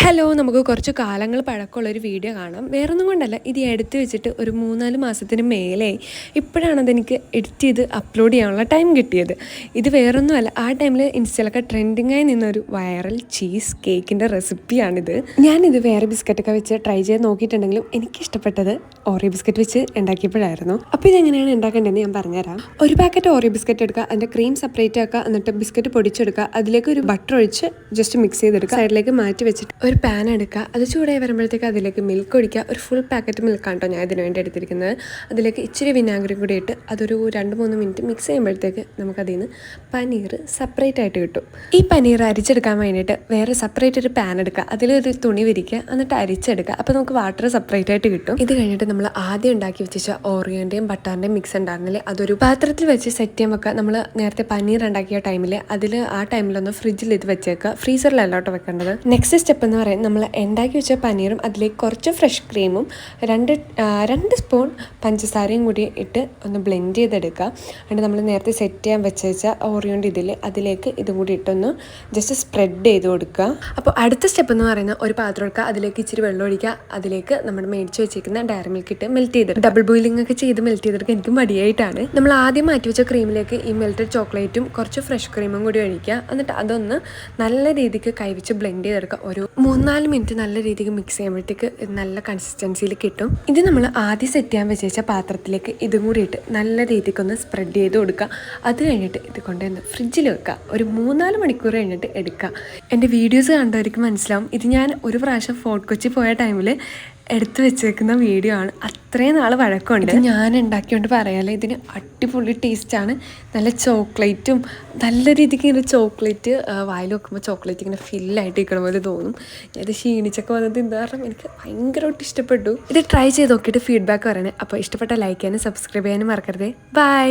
Hello നമുക്ക് കുറച്ച് കാലങ്ങൾ പഴക്കമുള്ള ഒരു വീഡിയോ കാണാം. വേറൊന്നും കൊണ്ടല്ല ഇത് എടുത്ത് വെച്ചിട്ട് ഒരു മൂന്നാൽ മാസത്തിന് മേലെ ഇപ്പോഴാണ് അതെനിക്ക് എഡിറ്റ് ചെയ്ത് അപ്ലോഡ് ചെയ്യാനുള്ള ടൈം കിട്ടിയത്. ഇത് വേറൊന്നുമല്ല ആ ടൈമിൽ ഇൻസ്റ്റയിലൊക്കെ ട്രെൻഡിങ്ങായി നിന്നൊരു വൈറൽ ചീസ് കേക്കിന്റെ റെസിപ്പിയാണിത് ഞാനിത് വേറെ ബിസ്ക്കറ്റൊക്കെ വെച്ച് ട്രൈ ചെയ്ത് നോക്കിയിട്ടുണ്ടെങ്കിലും എനിക്ക് ഇഷ്ടപ്പെട്ടത് ഓറിയോ ബിസ്ക്കറ്റ് വെച്ച് ഉണ്ടാക്കിയപ്പോഴായിരുന്നു. അപ്പോൾ ഇതെങ്ങനെയാണ് ഉണ്ടാക്കേണ്ടതെന്ന് ഞാൻ പറഞ്ഞുതരാം. ഒരു പാക്കറ്റ് ഓറിയോ ബിസ്ക്കറ്റ് എടുക്കുക അതിന്റെ ക്രീം സെപ്പറേറ്റ് ആക്കുക എന്നിട്ട് ബിസ്ക്കറ്റ് പൊടിച്ചെടുക്കുക അതിലേക്ക് ഒരു ബട്ടർ ഒഴിച്ച് ജസ്റ്റ് മിക്സ് ചെയ്തെടുക്കുക സൈഡിലേക്ക് മാറ്റി വെച്ചിട്ട് ഒരു പാൻ എടുക്കുക. അത് ചൂടായി വരുമ്പോഴത്തേക്ക് അതിലേക്ക് മിൽക്ക് ഒഴിക്കുക. ഒരു ഫുൾ പാക്കറ്റ് മിൽക്കാണ് കേട്ടോ ഞാൻ ഇതിന് വേണ്ടി എടുത്തിരിക്കുന്നത്. അതിലേക്ക് ഇച്ചിരി വിനാഗിരി കൂടി ഇട്ട് അതൊരു രണ്ട് മൂന്ന് മിനിറ്റ് മിക്സ് ചെയ്യുമ്പോഴത്തേക്ക് നമുക്കതിൽ നിന്ന് പനീർ സെപ്പറേറ്റ് ആയിട്ട് കിട്ടും. ഈ പനീർ അരിച്ചെടുക്കാൻ വേണ്ടിയിട്ട് വേറെ സെപ്പറേറ്റ് ഒരു പാൻ എടുക്കുക. അതിലൊരു തുണി വിരിക്കുക. എന്നിട്ട് അരിച്ചെടുക്കുക. അപ്പോൾ നമുക്ക് വാട്ടർ സെപ്പറേറ്റ് ആയിട്ട് കിട്ടും. ഇത് കഴിഞ്ഞിട്ട് നമ്മൾ ആദ്യം ഉണ്ടാക്കി വെച്ച ഓറിയോന്റെയും ബട്ടറിന്റെയും മിക്സ് ഉണ്ടായിരുന്നില്ലേ? അതൊരു പാത്രത്തിൽ വെച്ച് സെറ്റ് ചെയ്യാൻ വെക്കുക. നമ്മൾ നേരത്തെ പനീർ ഉണ്ടാക്കിയ ടൈമിൽ അതിൽ ആ ടൈമിലൊന്ന് ഫ്രിഡ്ജിൽ ഇത് വെച്ചേക്കുക. ഫ്രീസറിലല്ലോട്ട് വെക്കേണ്ടത്. നെക്സ്റ്റ് സ്റ്റെപ്പ് എന്ന് പറയുന്നത് നമ്മൾ ഉണ്ടാക്കി വെച്ച പനീറും അതിലേക്ക് കുറച്ച് ഫ്രഷ് ക്രീമും രണ്ട് രണ്ട് സ്പൂൺ പഞ്ചസാരയും കൂടി ഇട്ട് ഒന്ന് ബ്ലെൻഡ് ചെയ്തെടുക്കുക. എന്നിട്ട് നമ്മൾ നേരത്തെ സെറ്റ് ചെയ്യാൻ വെച്ച ഓറിയോന്റെ ഇതിൽ അതിലേക്ക് ഇതും കൂടി ഇട്ടൊന്ന് ജസ്റ്റ് സ്പ്രെഡ് ചെയ്ത് കൊടുക്കുക. അപ്പോൾ അടുത്ത സ്റ്റെപ്പ് എന്ന് പറയുന്നത് ഒരു പാത്രം എടുക്കുക. അതിലേക്ക് ഇച്ചിരി വെള്ളം ഒഴിക്കുക. അതിലേക്ക് നമ്മൾ മേടിച്ച് വെച്ചിരിക്കുന്ന ഡയറി മിൽക്ക് ഇട്ട് മെൽറ്റ് ചെയ്തെടുക്കുക. ഡബിൾ ബോയിലിംഗ് ഒക്കെ ചെയ്ത് മെൽറ്റ് ചെയ്തെടുക്കുക എനിക്ക് മടിയായിട്ടാണ്. നമ്മൾ ആദ്യം മാറ്റി വെച്ച ക്രീമിലേക്ക് ഈ മെൽറ്റഡ് ചോക്ലേറ്റും കുറച്ച് ഫ്രഷ് ക്രീമും കൂടി ഒഴിക്കുക. എന്നിട്ട് അതൊന്ന് നല്ല രീതിക്ക് കൈവച്ച് ബ്ലെൻഡ് ചെയ്തെടുക്കുക. ഒരു മൂന്നാൽ മിനിറ്റ് നല്ല രീതിക്ക് മിക്സ് ചെയ്യുമ്പോഴത്തേക്ക് നല്ല കൺസിസ്റ്റൻസിയിൽ കിട്ടും. ഇത് നമ്മൾ ആദ്യം സെറ്റ് ചെയ്യാൻ വെച്ച പാത്രത്തിലേക്ക് ഇതും കൂടി ഇട്ട് നല്ല രീതിക്ക് ഒന്ന് സ്പ്രെഡ് ചെയ്ത് കൊടുക്കുക അത് കഴിഞ്ഞിട്ട് ഇത് കൊണ്ടുവന്ന് ഫ്രിഡ്ജിൽ വെക്കുക ഒരു മൂന്നാൽ മണിക്കൂർ കഴിഞ്ഞിട്ട് എടുക്കുക എന്റെ വീഡിയോസ് കണ്ടവർക്ക് മനസ്സിലാവും. ഇത് ഞാൻ ഒരു പ്രാവശ്യം ഫോർട്ട് കൊച്ചി പോയ ടൈമിൽ എടുത്തു വെച്ചേക്കുന്ന വീഡിയോ ആണ്. അത്രയും നാൾ വഴക്കമുണ്ട് ഞാൻ ഉണ്ടാക്കിയോണ്ട് പറയാലോ ഇതിന് അടിപൊളി ടേസ്റ്റാണ് നല്ല ചോക്ലേറ്റും നല്ല രീതിക്ക് ഇങ്ങനെ ചോക്ലേറ്റ് വായിൽ വെക്കുമ്പോൾ ചോക്ലേറ്റ് ഇങ്ങനെ ഫില്ലായിട്ട് ഇരിക്കണ പോലെ തോന്നും. ഇത് ക്ഷീണിച്ചൊക്കെ വന്നത് എന്താ കാരണം എനിക്ക് ഭയങ്കരമായിട്ട് ഇഷ്ടപ്പെട്ടു. ഇത് ട്രൈ ചെയ്ത് നോക്കിയിട്ട് ഫീഡ്ബാക്ക് പറയണേ. അപ്പോൾ ഇഷ്ടപ്പെട്ട ലൈക്ക് ചെയ്യാനും സബ്സ്ക്രൈബ് ചെയ്യാനും മറക്കരുതേ. ബൈ